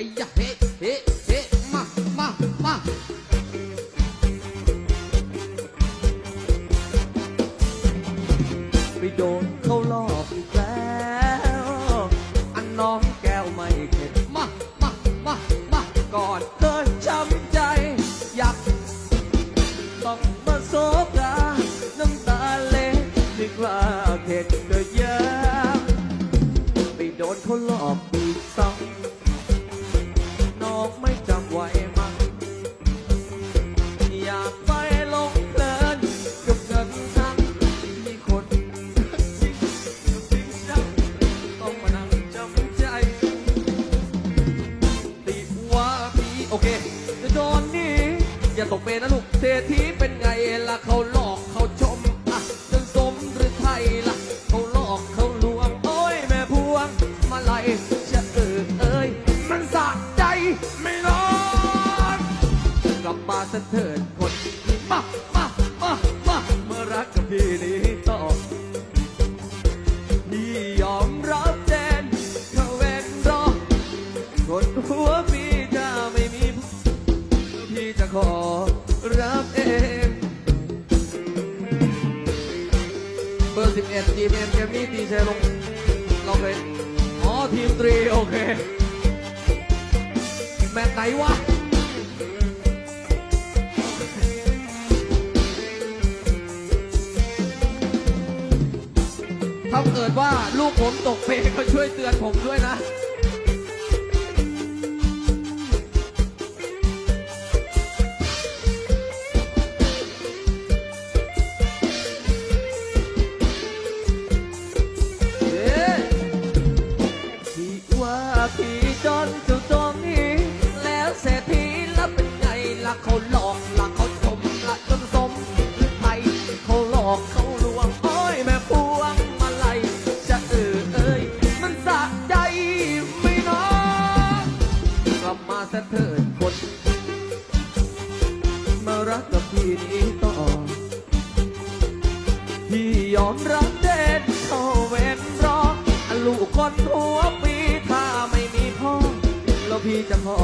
ให้ยะเฮ้เฮ้เฮ้มามามาไปโดนเขาหลอกอีกแล้วอันน้องแก้วไม่เข็ดมามามามาก่อนเคยช้ำใจอยากต้องมาโซกาน้ำตาเล็กนึกว่าเข็ดก็ยังไปโดนเขาหลอก อย่าตกเป็นนะลูกเศรษฐีเป็นไงล่ะเขาหลอกเขาชมอะจนสมหรือไทยล่ะเขาหลอกเขาลวง โอ้ยแม่พวง มาไล่จะเออเอ้ย มันสะใจไม่นอนกลับมาสะเถิดคนมามามามาเมื่อรักกับพี่นี้ต่อพี่ยอมรับแทนเขาเวนรอคนหัวพี่ถ้าไม่มีพี่ จะขอรับเองเบอร์สิบเอ็ดจีเอ็มเกมมี่ตีเชลงเราเคยอ๋อทีมตรีโอเคแมตไหนวะถ้าเกิดว่าลูกผมตกเปรย์ก็ช่วยเตือนผมด้วยนะ ว่าพี่จนจุดตรงนี้ แล้วเศรษฐีแล้วเป็นไงล่ะเขาหลอกล่ะเขาชมล่ะจนสมหรือไทยเขาหลอกเขาลวงโอ้ยแม่พวงมาไล่จะเออเอ้ยมันสะใจไม่น้องกลับมาสะเถิดคนมารักกับพี่นี้ต่อพี่ยอมรับเด็ดเขาเวนรอลูกคนหัว จำพอ